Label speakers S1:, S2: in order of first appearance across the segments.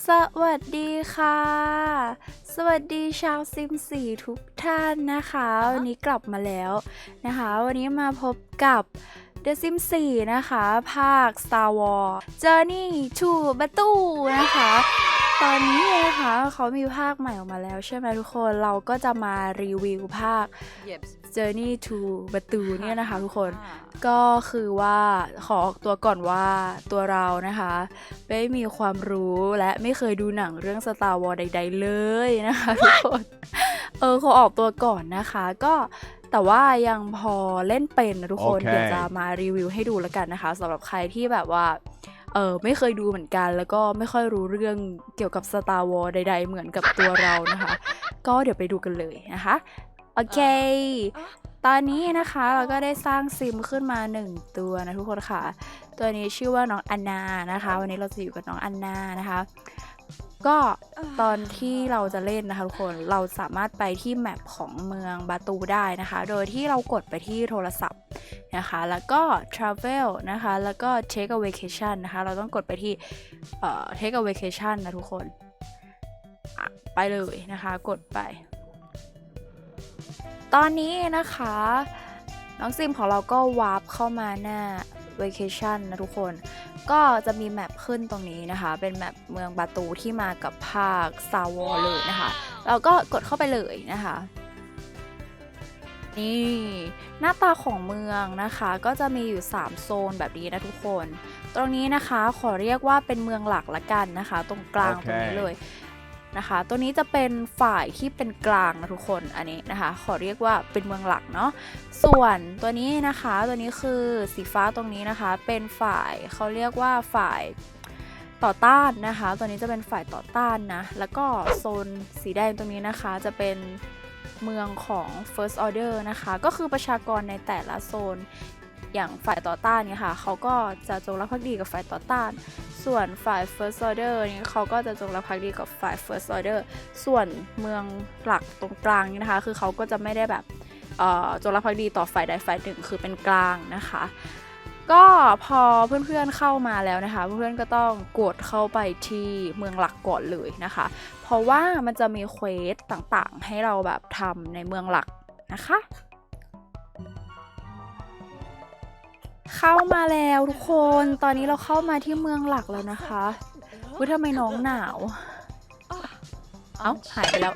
S1: สวัสดีค่ะ สวัสดีชาวซิมสี่ทุกท่านนะคะ วันนี้กลับมาแล้วนะคะ วันนี้มาพบกับ The Sim 4 นะคะ ภาค Star Wars Journey to Battle นะคะ ตอนนี้นะคะเขามีภาคใหม่ออกมาแล้วใช่ไหมทุกคน เราก็จะมารีวิวภาค Journey to Battle เนี่ยนะคะทุกคนก็คือว่าขอออกตัวก่อนว่าตัวเรานะคะ ไม่มีความรู้และไม่เคยดูหนังเรื่อง Star Wars ใด ๆ เลยนะคะทุกคนเออขอออกตัวก่อนนะคะ ก็แต่ว่ายังพอเล่นเป็นนะทุกคน
S2: โอเค
S1: เดี๋ยวจะมารีวิวให้ดูแล้วกันนะคะสำหรับใครที่แบบว่าเออไม่เคยดูเหมือนกัน แล้วก็ไม่ค่อยรู้เรื่องเกี่ยวกับ Star Wars ใด ๆ เหมือนกับตัวเรานะคะ ก็เดี๋ยวไปดูกันเลยนะคะ โอเค ตอนนี้นะคะเราก็ได้สร้างซิมขึ้นมาหนึ่งตัวนะทุกคนค่ะ ตัวนี้ชื่อว่าน้องอันนานะคะ วันนี้เราจะอยู่กับน้องอันนานะคะ ก็ตอนที่เราจะเล่นนะคะทุกคนเราสามารถไปที่แมปของเมืองบาตูได้นะคะ โดยที่เรากดไปที่โทรศัพท์นะคะ แล้วก็ travel นะคะ แล้วก็ take a vacation นะคะ เราต้องกดไปที่เอ่อ take a vacation นะทุกคนอะไปเลยนะคะ กดไป ตอนนี้นะคะ น้องซิมของเราก็วาร์ปเข้ามาหน้า vacation นะทุกคน ก็จะมีแมปขึ้นตรงนี้นะคะ เป็นแมปเมืองบาตูที่มากับภาค Star Wars เลยนะคะ เราก็กดเข้าไปเลยนะคะ นี่หน้าตาของเมืองนะคะ ก็จะมีอยู่ 3 โซนแบบนี้นะทุกคน ตรงนี้นะคะขอเรียกว่าเป็นเมืองหลักละกันนะคะ ตรงกลาง
S2: โอ
S1: ต
S2: เค
S1: รงนี้เลย นะคะ ตัวนี้จะเป็นฝ่ายที่เป็นกลางนะทุกคนอันนี้นะคะ ขอเรียกว่าเป็นเมืองหลักเนาะส่วนตัวนี้นะคะตัวนี้คือสีฟ้าตรงนี้นะคะ เป็นฝ่ายเขาเรียกว่าฝ่ายต่อต้านนะคะ ตัวนี้จะเป็นฝ่ายต่อต้านนะแล้วก็โซนสีแดงตรงนี้นะคะจะเป็นเมืองของ first order นะคะ ก็คือประชากรในแต่ละโซน อย่างฝ่ายต่อต้านเนี่ยค่ะเขาก็จะจงรักภักดีกับฝ่ายต่อต้าน ส่วนฝ่าย first order นี่เขาก็จะจงรักภักดีกับฝ่าย first order ส่วนเมืองหลักตรงกลางนี่นะคะ คือเขาก็จะไม่ได้แบบจงรักภักดีต่อฝ่ายใดฝ่ายหนึ่งคือเป็นกลางนะคะก็พอเพื่อนๆเข้ามาแล้วนะคะ เพื่อนๆก็ต้องกดเข้าไปที่เมืองหลักก่อนเลยนะคะ เพราะว่ามันจะมีเควสต่างๆ ให้เราแบบทำในเมืองหลักนะคะ เข้ามาแล้วทุกคน ตอนนี้เราเข้ามาที่เมืองหลักแล้วนะคะอุ้ยทำไมน้องหนาว เอ้าหายไปแล้ว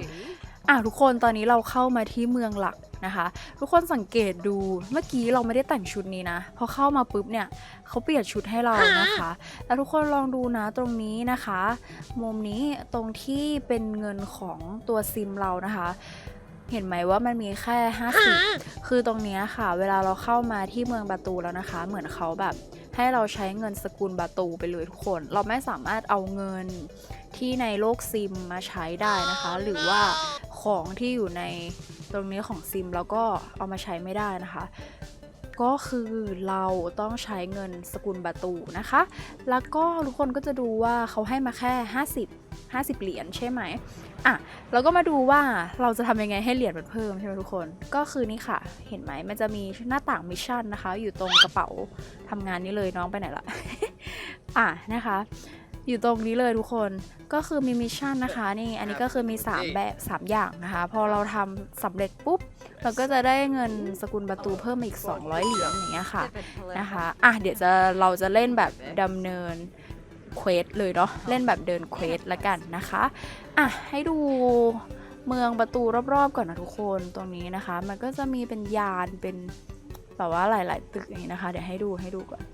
S1: อะทุกคนตอนนี้เราเข้ามาที่เมืองหลักนะคะ ทุกคนสังเกตดู เมื่อกี้เราไม่ได้แต่งชุดนี้นะ พอเข้ามาปุ๊บเนี่ยเขาเปลี่ยนชุดให้เรานะคะ แล้วทุกคนลองดูนะตรงนี้นะคะ มุมนี้ตรงที่เป็นเงินของตัวซิมเรานะคะ เห็นไหมว่ามันมีแค่ 50 คือตรงนี้ค่ะ เวลาเราเข้ามาที่เมืองบาตูแล้วนะคะ เหมือนเขาแบบ ให้เราใช้เงินสกุลบาตูไปเลยทุกคน เราไม่สามารถเอาเงินที่ในโลกซิมมาใช้ได้นะคะ หรือว่าของที่อยู่ในตรงนี้ของซิมแล้วก็เอามาใช้ไม่ได้นะคะ ก็คือเราต้องใช้เงินสกุลบาตูนะคะ แล้วก็ทุกคนก็จะดูว่าเขาให้มาแค่ 50 50 เหรียญใช่ไหมอะเราก็มาดูว่าเราจะทำยังไงให้เหรียญมันเพิ่มใช่ไหมทุกคน ก็คือนี่ค่ะ เห็นไหมมันจะมีหน้าต่างมิชชั่นนะคะ อยู่ตรงกระเป๋าทำงานนี้เลยน้องไปไหนละอะนะคะอยู่ตรงนี้เลยทุกคนก็คือมีมิชชั่นนะคะนี่อันนี้ก็คือมี 3 แบบ 3 อย่างนะคะ พอเราทำสำเร็จปุ๊บ เราก็จะได้เงินสกุลประตูเพิ่มมาอีก 200 เหรียญอย่างเงี้ยค่ะนะคะอะเดี๋ยวจะเราจะเล่นแบบดำเนินเควสเลยเนาะเล่นแบบเดินเควสละกันนะคะอะให้ดูเมืองประตูรอบๆก่อนนะทุกคนตรงนี้นะคะ มันก็จะมีเป็นยานเป็นแบบว่าหลาย ๆ ตึกอย่างนี้นะคะ เดี๋ยวให้ดูให้ดูก่อน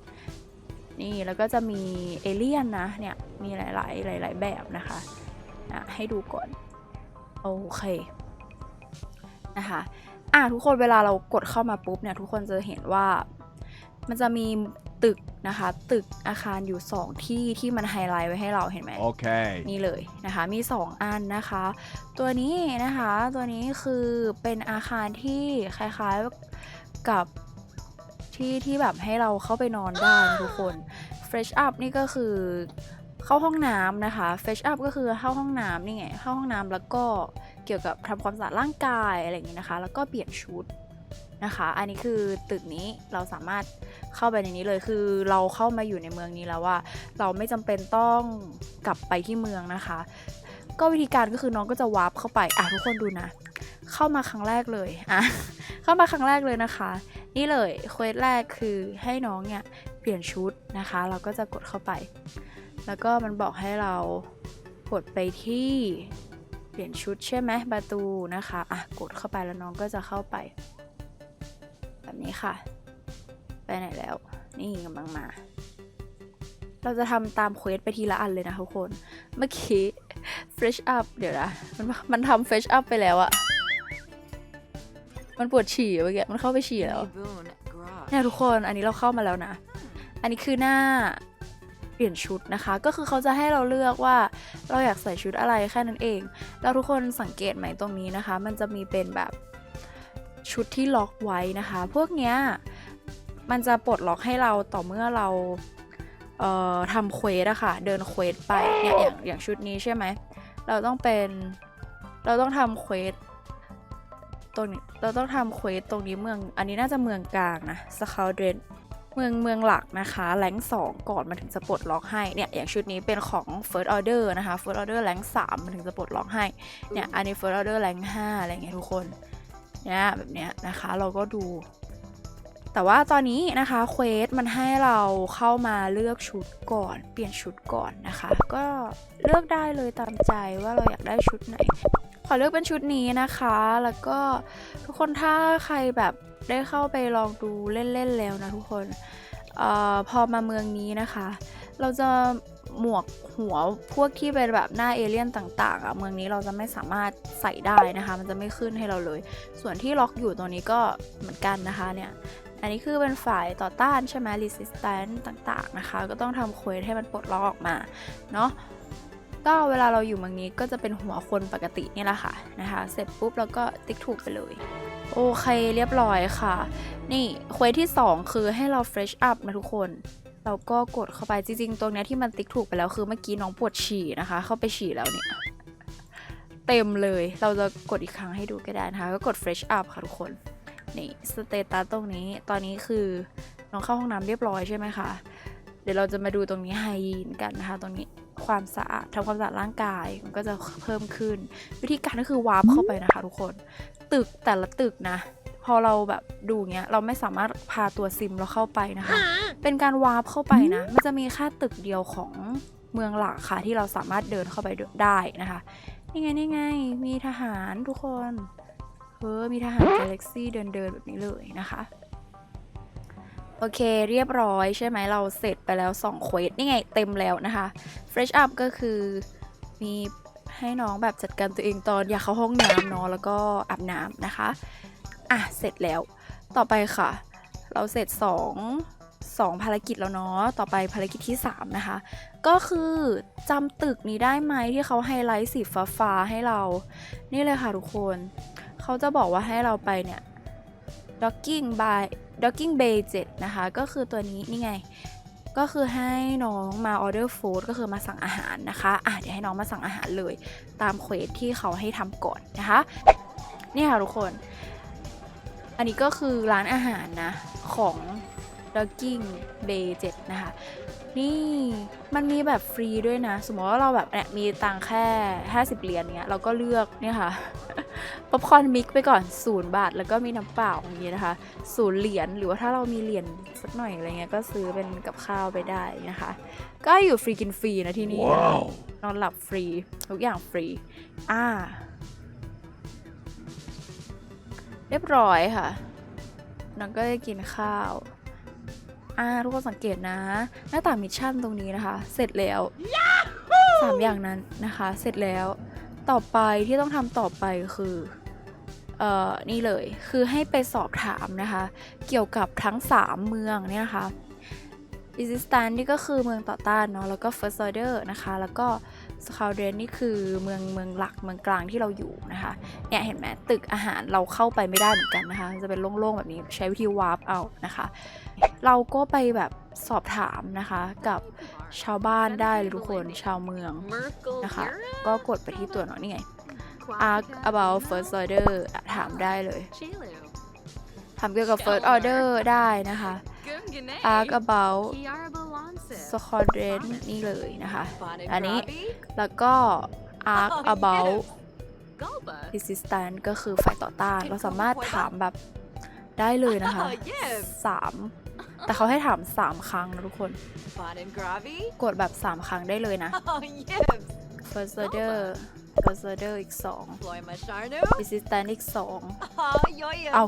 S1: นี่แล้วก็จะมีเอเลี่ยนนะเนี่ยมีหลาย ๆ หลาย ๆ แบบนะคะอะให้ดูก่อนโอเคนะคะ อะทุกคนเวลาเรากดเข้ามาปุ๊บเนี่ยทุกคนจะเห็นว่ามันจะมีตึกนะคะ ตึกอาคารอยู่ 2 ที่ที่มันไฮไลท์ไว้ให้เราเห็นไหม
S2: Okay.
S1: นี่เลยนะคะ มี 2 อันนะคะ ตัวนี้นะคะตัวนี้คือเป็นอาคารที่คล้ายๆกับที่ที่แบบให้เราเข้าไปนอนได้นะทุกคน Fresh up นี่ก็คือ เข้าห้องน้ำนะคะ Fresh up ก็คือเข้าห้องน้ำนี่ไง เข้าห้องน้ำแล้วก็เกี่ยวกับทำความสะอาดร่างกายอะไรอย่างนี้นะคะ แล้วก็เปลี่ยนชุดนะคะ อันนี้คือตึกนี้เราสามารถเข้าไปในนี้เลย คือเราเข้ามาอยู่ในเมืองนี้แล้วว่า เราไม่จำเป็นต้องกลับไปที่เมืองนะคะ ก็วิธีการก็คือน้องก็จะวาร์ปเข้าไป อะทุกคนดูนะ เข้ามาครั้งแรกเลย อะ เข้ามาครั้งแรกเลยนะคะ นี่เลยเควสแรกคือให้น้องเนี่ยเปลี่ยนชุดนะคะ เราก็จะกดเข้าไป แล้วก็มันบอกให้เรากดไปที่เปลี่ยนชุดใช่ไหมประตูนะคะอะกดเข้าไปแล้วน้องก็จะเข้าไป แบบนี้ค่ะ ไปไหนแล้ว นี่กำลังมา เราจะทำตามเควสไปทีละอันเลยนะทุกคน เมื่อกี้ fresh up เดี๋ยวนะ มันมันทำ fresh up ไปแล้วอะมันปวดฉี่เมื่อกี้มันเข้าไปฉี่แล้วเนี่ยทุกคนอันนี้เราเข้ามาแล้วนะ อันนี้คือหน้า เปลี่ยนชุดนะคะ ก็คือเขาจะให้เราเลือกว่าเราอยากใส่ชุดอะไรแค่นั้นเอง แล้วทุกคนสังเกตไหมตรงนี้นะคะ มันจะมีเป็นแบบชุดที่ล็อกไว้นะคะ พวกเนี้ยมันจะปลดล็อกให้เราต่อเมื่อเราเอ่อทำเควสอะค่ะ เดินเควสไปเนี่ยอย่างอย่างชุดนี้ใช่ไหม เราต้องเป็นเราต้องทำเควสตรงนี้เราต้องทำเควสตรงนี้เมือง อันนี้น่าจะเมืองกลางนะสคาเดน เมืองเมืองหลักนะคะแรงสองก่อนมันถึงจะปลดล็อกให้เนี่ยอย่างชุดนี้เป็นของ First Order นะคะ First Order แรงสามมันถึงจะปลดล็อกให้เนี่ยอันนี้ First Order แรงห้าอะไรเงี้ยทุกคนเนี่ยแบบเนี้ยนะคะเราก็ดู แต่ว่าตอนนี้นะคะเควสมันให้เราเข้ามาเลือกชุดก่อน เปลี่ยนชุดก่อนนะคะ ก็เลือกได้เลยตามใจว่าเราอยากได้ชุดไหนขอเลือกเป็นชุดนี้นะคะ แล้วก็ทุกคนถ้าใครแบบ ได้เข้าไปลองดูเล่นๆแล้วนะทุกคนออพอมาเมืองนี้นะคะ เราจะหมวกหัวพวกที่เป็นแบบหน้าเอเลี่ยนต่างๆอะเมืองนี้เราจะไม่สามารถใส่ได้นะคะ มันจะไม่ขึ้นให้เราเลย ส่วนที่ล็อกอยู่ตรงนี้ก็เหมือนกันนะคะเนี่ยอันนี้คือเป็นฝ่ายต่อต้านใช่ไหม resistance ต่างๆนะคะ ก็ต้องทำเควสให้มันปลดล็อกออกมาเนาะก็เวลาเราอยู่เมืองนี้ก็จะเป็นหัวคนปกตินี่แหละค่ะนะคะ เสร็จปุ๊บเราก็ติ๊กถูกไปเลย โอเคเรียบร้อยค่ะ นี่เควสที่ 2 คือให้เรา fresh up นะทุกคน เราก็กดเข้าไปจริงๆ ตรงนี้ที่มันติ๊กถูกไปแล้วคือเมื่อกี้น้องปวดฉี่นะคะ เข้าไปฉี่แล้วเนี่ย เต็มเลย เราจะกดอีกครั้งให้ดูก็ได้นะคะ ก็กด fresh up ค่ะทุกคน นี่สเตตัสตรงนี้ ตอนนี้คือน้องเข้าห้องน้ำเรียบร้อยใช่ไหมคะ เดี๋ยวเราจะมาดูตรงนี้ไฮยีนกันนะคะ ตรงนี้ความสะอาดทำความสะอาดร่างกายมันก็จะเพิ่มขึ้น วิธีการก็คือวาร์ปเข้าไปนะคะทุกคน ตึกแต่ละตึกนะ พอเราแบบดูเงี้ย เราไม่สามารถพาตัวซิมเราเข้าไปนะคะ เป็นการวาร์ปเข้าไปนะ มันจะมีแค่ตึกเดียวของเมืองหลักค่ะที่เราสามารถเดินเข้าไปได้นะคะ นี่ไงนี่ไง มีทหารทุกคนเออมีทหารกาแล็กซี่เดินเดินๆแบบนี้เลยนะคะ โอเคเรียบร้อยใช่ไหมเราเสร็จไปแล้ว2เควสนี่ไงเต็มแล้วนะคะ Fresh up ก็คือมี ให้น้องแบบจัดการตัวเองตอนอยากเข้าห้องน้ำเนาะแล้วก็อาบน้ำนะคะ อะ เสร็จแล้ว ต่อไปค่ะ เราเสร็จ 2 2 ภารกิจแล้วเนาะ ต่อไปภารกิจที่ 3 นะคะ ก็คือจำตึกนี้ได้ไหมที่เขาไฮไลท์สีฟ้าให้เรา นี่เลยค่ะทุกคน เขาจะบอกว่าให้เราไปเนี่ย docking by docking bay 7นะคะ ก็คือตัวนี้นี่ไง ก็คือให้น้องมา order food ก็คือมาสั่งอาหารนะคะอะเดี๋ยวให้น้องมาสั่งอาหารเลย ตามเควสที่เขาให้ทำก่อนนะคะนี่ค่ะทุกคน อันนี้ก็คือร้านอาหารนะ ของ Docking Bay 7นะคะ นี่มันมีแบบฟรีด้วยนะ สมมติว่าเราแบบเนี่ยมีตังค์แค่ 50 เหรียญเนี้ยเราก็เลือกเนี่ยค่ะ ป๊อปคอร์นมิกไปก่อนศูนย์บาท แล้วก็มีน้ำเปล่าอย่างนี้นะคะศูนย์เหรียญหรือว่าถ้าเรามีเหรียญสักหน่อยอะไรเงี้ยก็ซื้อเป็นกับข้าวไปได้นะคะ ก็อยู่ฟรีกินฟรีนะที่นี่นะคะนอนหลับฟรีทุกอย่างฟรีอ่าเรียบร้อยค่ะน้องก็ได้กินข้าวอ่าทุกคนสังเกตนะ หน้าต่างมิชชั่นตรงนี้นะคะ เสร็จแล้วสามอย่างนั้นนะคะ เสร็จแล้ว ต่อไปที่ต้องทำต่อไปคือเอ่อนี่เลยคือให้ไปสอบถามนะคะ เกี่ยวกับทั้ง 3 เมืองเนี่ยนะคะ i s i s t a n นี่ก็คือเมืองต่อต้านเนาะแล้วก็ First Order นะคะ แล้วก็ s c a l d e n นี่คือเมืองเมืองหลักเมืองกลางที่เราอยู่นะคะเนี่ยเห็นไหมตึกอาหารเราเข้าไปไม่ได้เหมือนกันนะคะ จะเป็นโล่งๆแบบนี้ใช้วิธีวาร์ปเอานะคะ เราก็ไปแบบสอบถามนะคะกับชาวบ้านได้ทุกคนชาวเมืองนะคะ ก็กดไปที่ตัวเนาะนี่ไง Ask about first order ถามได้เลยถถามเกี่ยวกับ first order ได้นะคะ ask about s c o r d e n นี่เลยนะคะ อันนี้ แล้วก็ ask about resistance ก็คือฝ่ายต่อต้าน เราสามารถถามแบบได้เลยนะคะสามแต่เขาให้ถาม3ครั้งนะทุกคน กดแบบ3ครั้งได้เลยนะ first order first order อีก2 resistance อีก2เอา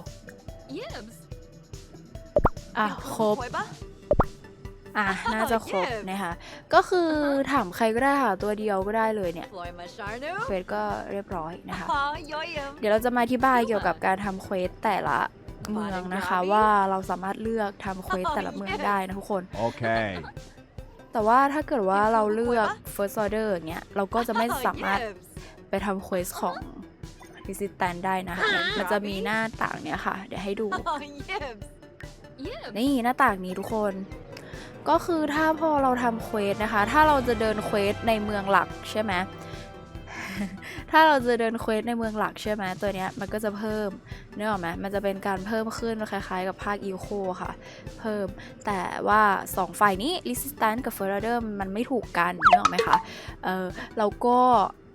S1: อะครบ อะน่าจะครบนะคะ ก็คือถามใครก็ได้ค่ะ ตัวเดียวก็ได้เลยเนี่ยเควสก็เรียบร้อยนะคะ เดี๋ยวเราจะมาอธิบายเกี่ยวกับการทำเควสแต่ละเมืองนะคะว่าเราสามารถเลือกทำเควสแต่ละเมืองได้นะทุกคน
S2: Okay.
S1: แต่ว่าถ้าเกิดว่าเราเลือก first order อย่างเงี้ยเราก็จะไม่สามารถไปทำเควสของ resistance ได้นะคะเนี่ยมันจะมีหน้าต่างเนี่ยค่ะ เดี๋ยวให้ดู นี่หน้าต่างนี้ทุกคน ก็คือถ้าพอเราทำเควสนะคะ ถ้าเราจะเดินเควสในเมืองหลักใช่ไหมถ้าเราจะเดินเควสในเมืองหลักใช่ไหมตัวเนี้ยมันก็จะเพิ่มเนื้อออกไหมมันจะเป็นการเพิ่มขึ้นคล้ายๆ กับภาคอีโคค่ะ เพิ่มแต่ว่า 2 ฝ่ายนี้ Resistance กับ f e r d e r มันไม่ถูกกันเนื้อออกไหมคะเออเราก็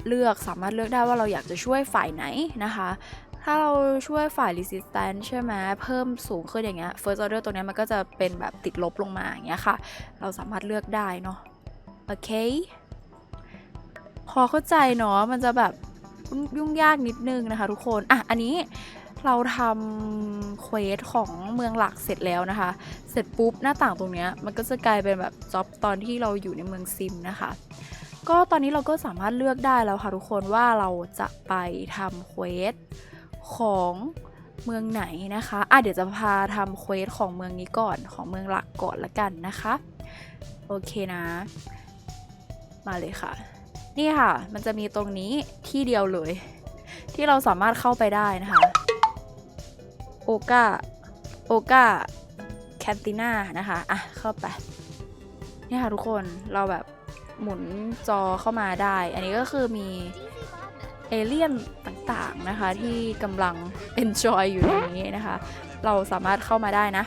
S1: เลือกสามารถเลือกได้ว่าเราอยากจะช่วยฝ่ายไหนนะคะ ถ้าเราช่วยฝ่าย resistance ใช่ไหมเพิ่มสูงขึ้นอย่างเงี้ย first order ตัวเนี้ยมันก็จะเป็นแบบติดลบลงมาอย่างเงี้ยค่ะ เราสามารถเลือกได้เนาะโอเค พอเข้าใจเนาะมันจะแบบยุ่งยากนิดนึงนะคะทุกคน อะ อันนี้เราทำเควสของเมืองหลักเสร็จแล้วนะคะ เสร็จปุ๊บหน้าต่างตรงเนี้ยมันก็จะกลายเป็นแบบจ็อบตอนที่เราอยู่ในเมืองซิมนะคะ ก็ตอนนี้เราก็สามารถเลือกได้แล้วค่ะทุกคนว่าเราจะไปทำเควส ของเมืองไหนนะคะอะเดี๋ยวจะพาทำเควสของเมืองนี้ก่อนของเมืองหลักก่อนละกันนะคะ โอเคนะ มาเลยค่ะ นี่ค่ะ มันจะมีตรงนี้ที่เดียวเลย ที่เราสามารถเข้าไปได้นะคะ โอกาโอกาแคนติน่านะคะ อะ เข้าไป เนี่ยค่ะทุกคน เราแบบหมุนจอเข้ามาได้ อันนี้ก็คือมี เอเลี่ยนต่างๆนะคะ ที่กำลัง enjoy อยู่ในนี้นะคะ เราสามารถเข้ามาได้นะ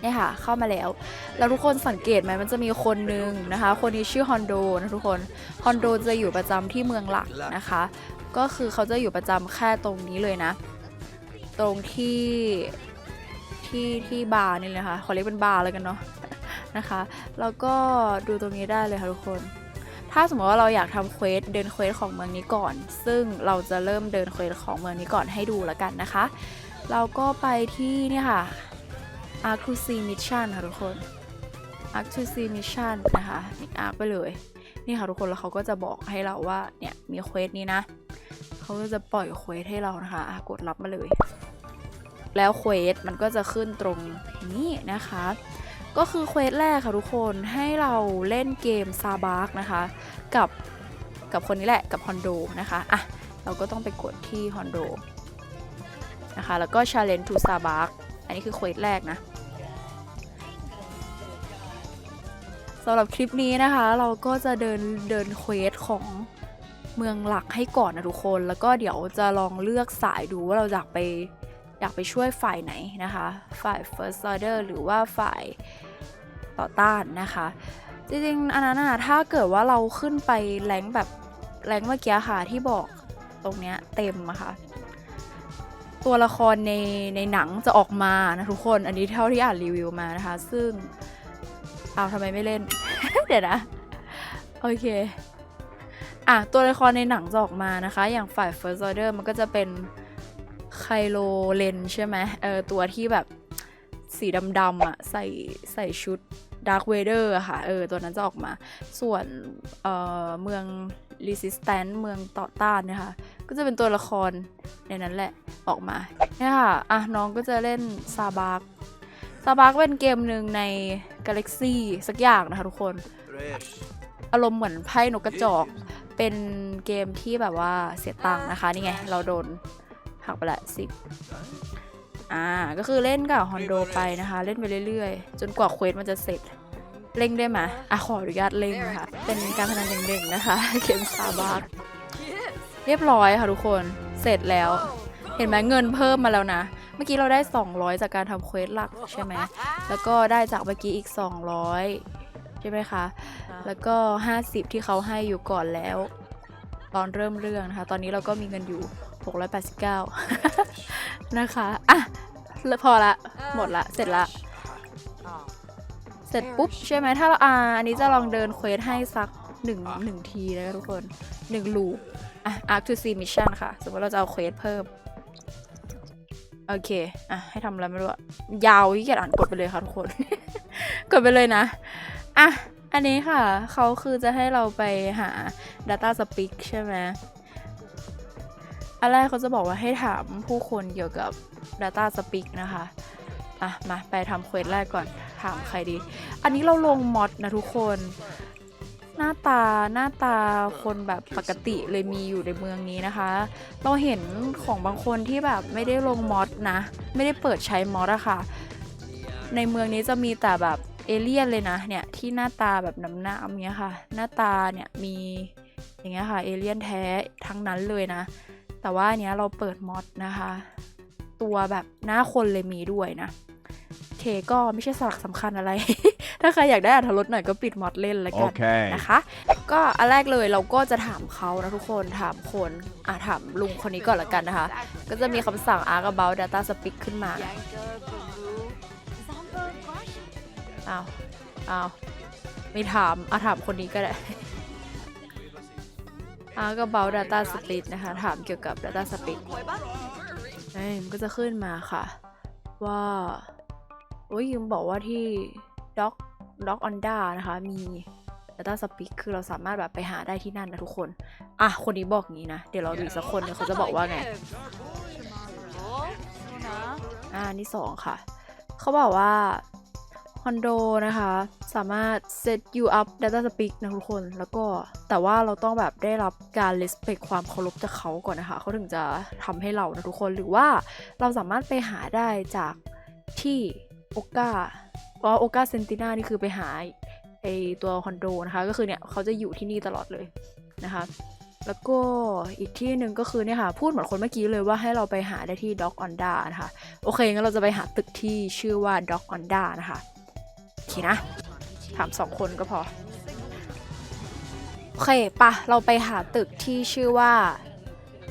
S1: เนี่ยค่ะ เข้ามาแล้ว แล้วทุกคนสังเกตไหมมันจะมีคนหนึ่งนะคะ คนนี้ชื่อฮอนโดนะทุกคนฮอนโดจะอยู่ประจำที่เมืองหลักนะคะ ก็คือเขาจะอยู่ประจำแค่ตรงนี้เลยนะ ตรงที่ที่ที่บาร์นี่เลยนะคะขอเรียกเป็นบาร์เลยกันเนาะนะคะ แล้วก็ดูตรงนี้ได้เลยค่ะทุกคน ถ้าสมมติว่าเราอยากทำเควสเดินเควสของเมืองนี้ก่อน ซึ่งเราจะเริ่มเดินเควสของเมืองนี้ก่อนให้ดูแล้วกันนะคะ เราก็ไปที่นี่ค่ะ a r c to C Mission ค่ะทุกคน a r c to C Mission นะคะนี่ Arc ไปเลย นี่ค่ะทุกคนแล้วเขาก็จะบอกให้เราว่าเนี่ยมีเควสนี้นะ เขาก็จะปล่อยเควสให้เรานะคะะกดรับมาเลย แล้วเควสมันก็จะขึ้นตรงนี้นะคะ ก็คือเควสแรกค่ะทุกคนให้เราเล่นเกมซาบาร์กนะคะกับกับคนนี้แหละกับฮอนโดนะคะอะเราก็ต้องไปกดที่ฮอนโดนะคะแล้วก็ Challenge to ซาบาร์กอันนี้คือเควสแรกนะสำหรับคลิปนี้นะคะ เราก็จะเดินเดินเควสของเมืองหลักให้ก่อนนะทุกคน แล้วก็เดี๋ยวจะลองเลือกสายดูว่าเราอยากไป อยากไปช่วยฝ่ายไหนนะคะ ฝ่าย first order หรือว่าฝ่ายต่อต้านนะคะ จริงๆ อันนั้นอะถ้าเกิดว่าเราขึ้นไปแรงแบบแรงเมื่อกี้ค่ะที่บอกตรงเนี้ยเต็มอะค่ะตัวละครในในหนังจะออกมานะทุกคน อันนี้เท่าที่อ่านรีวิวมานะคะ ซึ่งเอาทำไมไม่เล่น เดี๋ยวนะ โอเค อะ ตัวละครในหนังจะออกมานะคะ อย่างฝ่าย first order มันก็จะเป็น ไคโลเลนใช่ไหมเออตัวที่แบบสีดำๆอะใส่ใส่ชุดดาร์ v เวเดอร์อะค่ะ เออ ตัวนั้นจะออกมา ส่วนเอ่อเมือง Resistance เมืองต่อต้านเนะคะ ก็จะเป็นตัวละครในนั้นแหละออกมาเนี่ยค่ะ อะ น้องก็จะเล่นซาบาร์กซาบาร์กเป็นเกมหนึ่งใน Galaxy สักอย่างนะคะทุกคน อารมณ์เหมือนไพ่นกกระจอก เป็นเกมที่แบบว่าเสียตังค์นะคะ นี่ไง เราโดน หักไปละสิบอ่า ก็คือเล่นกับฮอนโดไปนะคะ เล่นไปเรื่อยๆ จนกว่าเควสมันจะเสร็จ เล่งได้ไหมอะขออนุญาตเล่งนะคะเป็นการพนันเด่งๆนะคะ เกมซาบาร์เรียบร้อยค่ะทุกคน เสร็จแล้ว เห็นไหมเงินเพิ่มมาแล้วนะ เมื่อกี้เราได้ 200 จากการทำเควสหลักใช่ไหม แล้วก็ได้จากเมื่อกี้อีก 200 ใช่ไหมคะ แล้วก็ 50 ที่เขาให้อยู่ก่อนแล้ว ตอนเริ่มเรื่องนะคะ ตอนนี้เราก็มีเงินอยู่ 689 นะคะ อะแล้วพอละ หมดละ เสร็จละ เสร็จปุ๊บ ใช่ไหม ถ้าเราอ่าอันนี้จะลองเดินเควสให้สักหนึ่งหนึ่งทีนะคะทุกคนหนึ่งลูปอะ arc to see mission ค่ะ สมมติเราจะเอาเควสเพิ่ม โอเค อะ ให้ทำอะไรไม่รู้อะยาวที่เกียจอ่านกดไปเลยค่ะทุกคน กดไปเลยนะ อะ อันนี้ค่ะ เขาคือจะให้เราไปหา Data Speak ใช่ไหม อันแรกเขาจะบอกว่าให้ถามผู้คนเกี่ยวกับ Data Speak นะคะ อะ มาไปทำเควสแรกก่อน ถามใครดี อันนี้เราลงมอดนะทุกคน หน้าตาหน้าตาคนแบบปกติเลยมีอยู่ในเมืองนี้นะคะ เราเห็นของบางคนที่แบบไม่ได้ลงมอดนะ ไม่ได้เปิดใช้มอดอะค่ะ ในเมืองนี้จะมีแต่แบบเอเลี่ยนเลยนะเนี่ยที่หน้าตาแบบน้ำหน้าเนี้ยค่ะ หน้าตาเนี่ยมีอย่างเงี้ยค่ะเอเลี่ยนแท้ทั้งนั้นเลยนะ แต่ว่าอันเนี้ยเราเปิดมอดนะคะ ตัวแบบหน้าคนเลยมีด้วยนะโอเคก็ไม่ใช่สลักสำคัญอะไร ถ้าใครอยากได้อัธรสหน่อยก็ปิดมอดเล่นแล้วกัน
S2: Okay.
S1: นะคะ ก็อันแรกเลยเราก็จะถามเขานะทุกคนถามคนอะถามลุงคนนี้ก่อนละกันนะคะ ก็จะมีคำสั่ง arc about data speak ขึ้นมาอ้าวอ้าวไม่ถามอะถามคนนี้ก็ได้ arc about data speak นะคะ ถามเกี่ยวกับ data speak เอ้ยมันก็จะขึ้นมาค่ะ ว่าโอ้ยยืมบอกว่าที่ doc doc onda นะคะ มี Data Speak คือเราสามารถแบบไปหาได้ที่นั่นนะทุกคน อะ คนนี้บอกงี้นะ เดี๋ยวเราดูอีกสักคนเดี๋ยเขาจะบอกว่าไง อ่านี่สองค่ะ เขาบอกว่า คอนโดนะคะ สามารถ set you up data speak นะทุกคน แล้วก็แต่ว่าเราต้องแบบได้รับการ respect ความเคารพจากเขาก่อนนะคะ เขาถึงจะทำให้เรานะทุกคน หรือว่าเราสามารถไปหาได้จากที่โอกาเพราะโอกาเซนติน่านี่คือไปหาไอตัวคอนโดนะคะ ก็คือเนี่ยเขาจะอยู่ที่นี่ตลอดเลยนะคะ แล้วก็อีกที่หนึ่งก็คือเนี่ยค่ะ พูดเหมือนคนเมื่อกี้เลยว่าให้เราไปหาได้ที่ Dock Onda นะคะ โอเคงั้นเราจะไปหาตึกที่ชื่อว่า Dock Onda นะคะ โอเคนะ ถามสองคนก็พอ โอเคปะเราไปหาตึกที่ชื่อว่า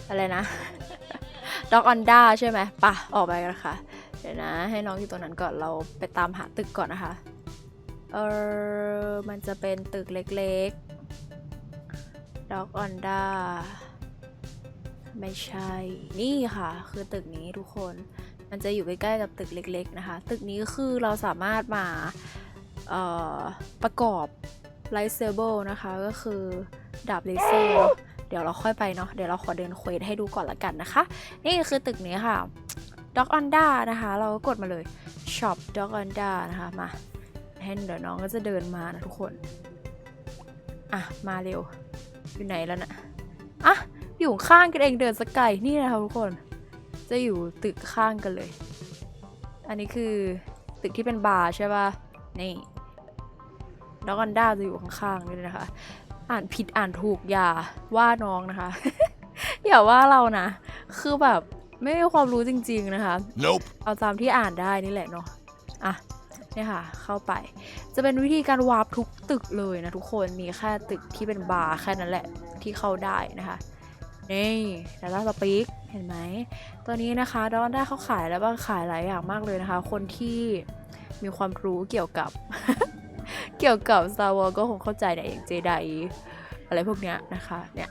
S1: อะไรนะ Dock Onda ใช่ไหมปะออกไปกันค่ะ เดี๋ยวนะ ให้น้องอยู่ตรงนั้นก่อนเราไปตามหาตึกก่อนนะคะ เออมันจะเป็นตึกเล็กๆ Dock Onda ไม่ใช่ นี่ค่ะ คือตึกนี้ทุกคน มันจะอยู่ใกล้ๆกับตึกเล็ก ๆ นะคะ ตึกนี้คือเราสามารถมา ประกอบไลท์เซเบิลนะคะก็คือดาบเลเซอร์เดี๋ยวเราค่อยไปเนาะเดี๋ยวเราขอเดินเควสให้ดูก่อนละกันนะคะ นี่คือตึกนี้ค่ะ Dock Onda นะคะ เราก็กดมาเลย Shop Dock Onda นะคะมาให้เดี๋ยวน้องก็จะเดินมานะทุกคน อะ มาเร็ว อยู่ไหนแล้วนะอะ อยู่ข้างกันเองเดินสกไกลนี่นะคะทุกคน จะอยู่ตึกข้างกันเลย อันนี้คือตึกที่เป็นบาร์ใช่ป่ะ นี่ ดอกอนด้าจะอยู่ข้างๆนี่เลยนะคะ อ่านผิดอ่านถูกอย่าว่าน้องนะคะ อย่าว่าเรานะ คือแบบไม่มีความรู้จริง ๆนะคะ
S2: Nope.
S1: เอาตามที่อ่านได้นี่แหละเนาะอะเนี่ยค่ะ เข้าไป จะเป็นวิธีการวาร์ปทุกตึกเลยนะทุกคน มีแค่ตึกที่เป็นบาร์แค่นั้นแหละที่เข้าได้นะคะ นี่ดาต้าสปีกเห็นไหมตัวนี้นะคะดอนด้าเขาขายแล้วบ้างขายหลายอย่างมากเลยนะคะ คนที่มีความรู้เกี่ยวกับ เกี่ยวกับ Star Wars ก็คงเข้าใจเนี่ยอย่างเจไดอะไรพวกเนี้ยนะคะเนี่ย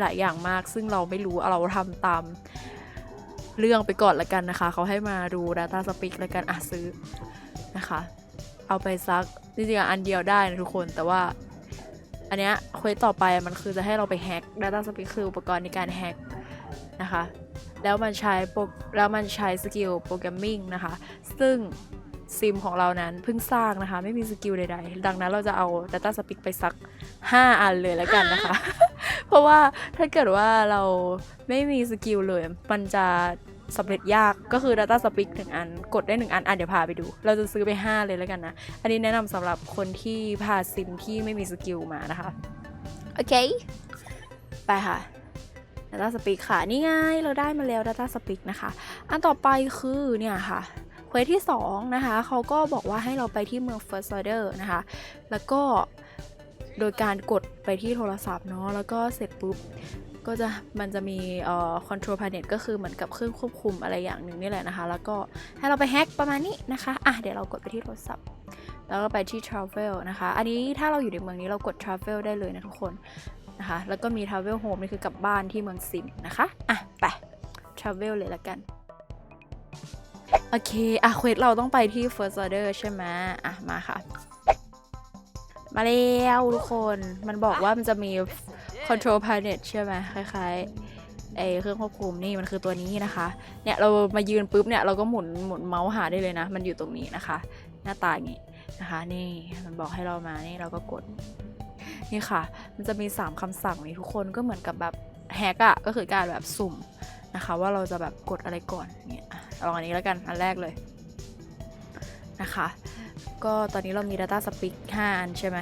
S1: หลายอย่างมากซึ่งเราไม่รู้เราทำตามเรื่องไปก่อนละกันนะคะ เขาให้มาดู Data Speak แล้วกันอะซื้อนะคะ เอาไปซักจริงๆอันเดียวได้นะทุกคนแต่ว่า อันเนี้ยเควสต่อไปมันคือจะให้เราไปแฮก Data Speak คืออุปกรณ์ในการแฮกนะคะ แล้วมันใช้โปรแล้วมันใช้สกิลโปรแกรมมิ่งนะคะ ซึ่ง ซิมของเรานั้นเพิ่งสร้างนะคะ ไม่มีสกิลใดๆ ดังนั้นเราจะเอา Data Speak ไปสัก 5 อันเลยแล้วกันนะคะ เพราะว่าถ้าเกิดว่าเราไม่มีสกิลเลย มันจะสำเร็จยากก็คือ Data Speak หนึ่งอัน กดได้หนึ่งอัน อะเดี๋ยวพาไปดู เราจะซื้อไป 5 เลยแล้วกันนะ อันนี้แนะนำสำหรับคนที่พาซิมที่ไม่มีสกิลมานะคะ โอเค ไปค่ะ Data Speak ค่ะ นี่ไง เราได้มาแล้ว Data Speak นะคะ อันต่อไปคือเนี่ยค่ะ ควสที่ 2 นะคะเขาก็บอกว่าให้เราไปที่เมือง First Order นะคะ แล้วก็โดยการกดไปที่โทรศัพท์เนาะแล้วก็เสร็จปุ๊บก็จะมันจะมีเอ่อ control panel ก็คือเหมือนกับเครื่องควบคุมอะไรอย่างหนึ่งนี่แหละนะคะ แล้วก็ให้เราไปแฮ็กประมาณนี้นะคะ อะเดี๋ยวเรากดไปที่โทรศัพท์ แล้วก็ไปที่ travel นะคะ อันนี้ถ้าเราอยู่ในเมืองนี้เรากด travel ได้เลยนะทุกคนนะคะ แล้วก็มี travel home นี่คือกลับบ้านที่เมืองซิมนะคะ อะไป travel เลยละกัน โอเคอะเควสเราต้องไปที่ first order ใช่ไหมอะ มาค่ะ มาแล้วทุกคนมันบอกว่ามันจะมี control panel ใช่ไหมคล้ายๆไอเครื่องควบคุมนี่มันคือตัวนี้นะคะ เนี่ยเรามายืนปุ๊บเนี่ยเราก็หมุนหมุนเมาส์หาได้เลยนะ มันอยู่ตรงนี้นะคะ หน้าตาอย่างนี้นะคะ นี่มันบอกให้เรามานี่เราก็กดนี่ค่ะ มันจะมี 3คำสั่งนี้ทุกคนก็เหมือนกับแบบแฮกอะก็คือการแบบสุ่มนะคะ ว่าเราจะแบบกดอะไรก่อนเนี่ยอะ ลองอันนี้แล้วกันอันแรกเลยนะคะ ก็ตอนนี้เรามี Data Speak 5 อันใช่ไหม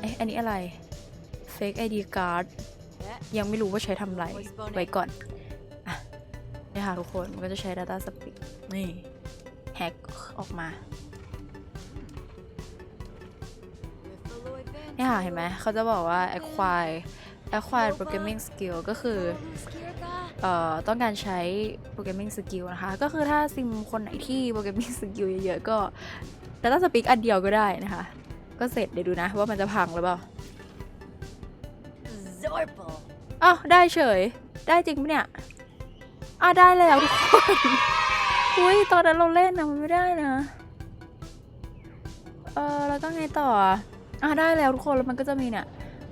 S1: เอ๊ะอันนี้อะไร Fake ID Card ยังไม่รู้ว่าใช้ทำอะไร ไว้ก่อนนี่ค่ะทุกคน มันก็จะใช้ Data Speak นี่แฮกออกมาเนี่ยค่ะเห็นไหมเขาจะบอกว่า acquire acquire programming skill ก็คือ ต้องการใช้ programming skill นะคะ ก็คือถ้าซิมคนไหนที่ programming skill เยอะๆ ก็ data speak อันเดียวก็ได้นะคะ ก็เสร็จเดี๋ยวดูนะว่ามันจะพังหรือเปล่า
S2: Zorpal.
S1: อ้าวได้เฉย ได้จริงปะเนี่ยอ้าวได้แล้วทุกคนอุ้ยตอนนั้นเราเล่นนะมันไม่ได้นะ เออแล้วก็ไงต่ออะอะได้แล้วทุกคนแล้วมันก็จะมีเนี่ย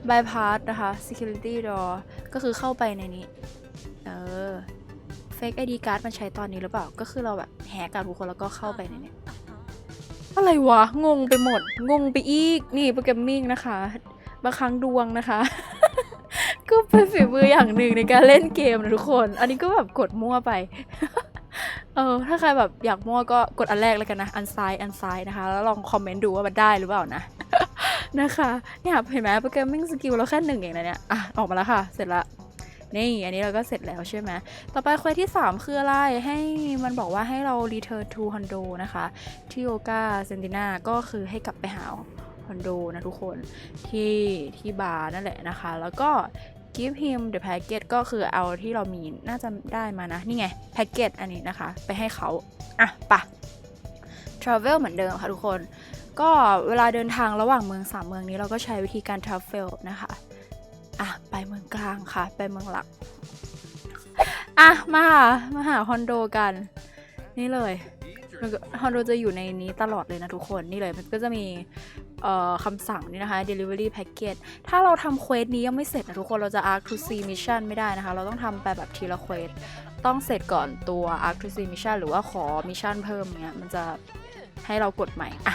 S1: bypass นะคะ security door ก็คือเข้าไปในนี้ เออ fake ID card มันใช้ตอนนี้หรือเปล่า ก็คือเราแบบแฮกกันทุกคนแล้วก็เข้าไปในเนี้อะไรวะ งงไปหมด งงไปอีก นี่โปรแกรมมิ่งนะคะ บางครั้งดวงนะคะ ก็เป็นฝีมืออย่างหนึ่งในการเล่นเกมนะทุกคน อันนี้ก็แบบกดมั่วไป เออ ถ้าใครแบบอยากมั่วก็กดอันแรกแล้วกันนะ อันซ้าย อันซ้ายนะคะ แล้วลองคอมเมนต์ดูว่ามันได้หรือเปล่านะ นะคะ เนี่ยเห็นไหมโปรแกรมมิ่งสกิลเราแค่หนึ่งเองนะเนี่ย อะ ออกมาแล้วค่ะ เสร็จละ นี่อันนี้เราก็เสร็จแล้วใช่ไหมต่อไปเควสที่ 3 คืออะไรให้มันบอกว่าให้เรา return to Hondo นะคะที่โอกาเซนติน่าก็คือให้กลับไปหาฮอนโดนะทุกคนที่ที่บาร์นั่นแหละนะคะ แล้วก็ give him the package ก็คือเอาที่เรามีน่าจะได้มานะ นี่ไง packet อันนี้นะคะ ไปให้เขาอะปะ travel เหมือนเดิมค่ะทุกคน ก็เวลาเดินทางระหว่างเมืองสามเมืองนี้เราก็ใช้วิธีการ travel นะคะ อะไปเมืองกลางค่ะ ไปเมืองหลัก อะมาหามาหาฮอนโดกัน นี่เลยฮอนโดจะอยู่ในนี้ตลอดเลยนะทุกคนนี่เลยมันก็จะมีเอ่อคำสั่งนี่นะคะ delivery packet ถ้าเราทำเควสนี้ยังไม่เสร็จนะทุกคนเราจะ arc to see mission ไม่ได้นะคะ เราต้องทำไปแบบทีละเควสต้องเสร็จก่อนตัว arc to see mission หรือว่าขอมิชชั่นเพิ่มเงี้ยมันจะให้เรากดใหม่ อะ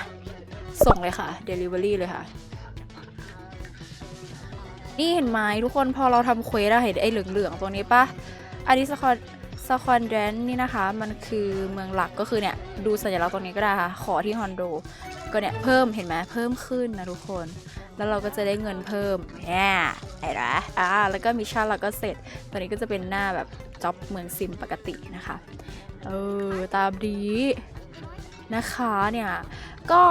S1: ส่งเลยค่ะ delivery เลยค่ะ นี่เห็นไหมทุกคนพอเราทำเควสอะเห็นไอ้เหลืองๆตรงนี้ปะอันนี้สควอสควอนแดนนี่นะคะ มันคือเมืองหลักก็คือเนี่ย ดูสัญลักษณ์ตรงนี้ก็ได้ค่ะ ขอที่ฮอนโด ก็เนี่ย เพิ่มเห็นไหมเพิ่มขึ้นนะทุกคน แล้วเราก็จะได้เงินเพิ่มแหมไอ้ละอ่าแล้วก็มิชชั่นเราก็เสร็จ ตอนนี้ก็จะเป็นหน้าแบบจ็อบเมืองซิมปกตินะคะ เออ ตามดีนะคะเนี่ย ก็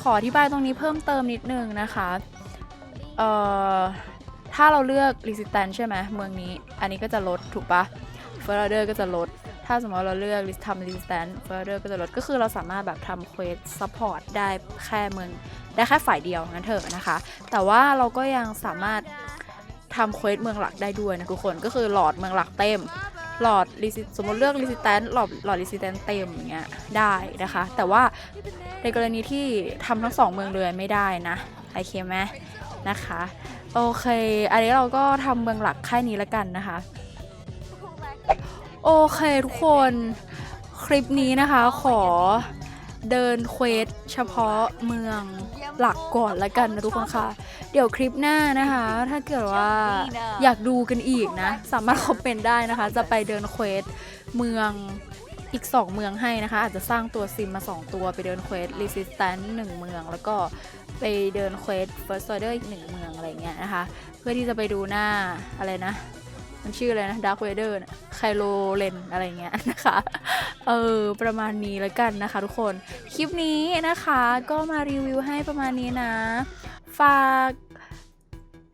S1: ขออธิบายตรงนี้เพิ่มเติมนิดนึงนะคะ เอ่อ ถ้าเราเลือก resistance ใช่ไหมเมืองนี้ อันนี้ก็จะลดถูกปะ further ก็จะลด ถ้าสมมติเราเลือกทำ resistance further ก็จะลด ก็คือเราสามารถแบบทำ quest support ได้แค่เมือง ได้แค่ฝ่ายเดียวงั้นเถอะนะคะ แต่ว่าเราก็ยังสามารถทำ quest เมืองหลักได้ด้วยนะทุกคน ก็คือหลอดเมืองหลักเต็มหลอด resist สมมติเลือก resistance หลอดหลอด resistance เต็มอย่างเงี้ยได้นะคะ แต่ว่าในกรณีที่ทำทั้งสองเมืองเลยไม่ได้นะโอเคไหมนะคะ โอเค อันนี้เราก็ทำเมืองหลักค่ายนี้แล้วกันนะคะ โอเคทุกคนคลิปนี้นะคะขอเดินเควสเฉพาะเมืองหลักก่อนละกันนะทุกคนค่ะ เดี๋ยวคลิปหน้านะคะ ถ้าเกิดว่าอยากดูกันอีกนะ สามารถคอมเมนต์ได้นะคะ จะไปเดินเควสเมืองอีก 2 เมืองให้นะคะ อาจจะสร้างตัวซิมมา 2 ตัวไปเดินเควส Resistance 1เมืองแล้วก็ ไปเดินเควส First Order อีก1เมืองอะไรเงี้ยนะคะ เพื่อที่จะไปดูหน้าอะไรนะ มันชื่ออะไรนะดาร์ v เวเดอร์ไคโลเลนอะไรเงี้ยนะคะ เออ ประมาณนี้แล้วกันนะคะทุกคน คลิปนี้นะคะก็มารีวิวให้ประมาณนี้นะ ฝาก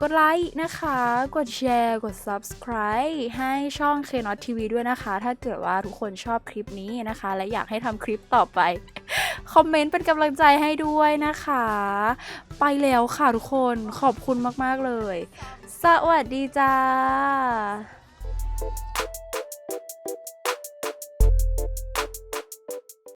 S1: กดไลค์นะคะ กดแชร์ กด subscribe ให้ช่อง k n o t TV ด้วยนะคะ ถ้าเกิดว่าทุกคนชอบคลิปนี้นะคะ และอยากให้ทำคลิปต่อไป คอมเมนต์เป็นกำลังใจให้ด้วยนะคะ ไปแล้วค่ะทุกคนขอบคุณมาก ๆ เลย สวัสดีจ้า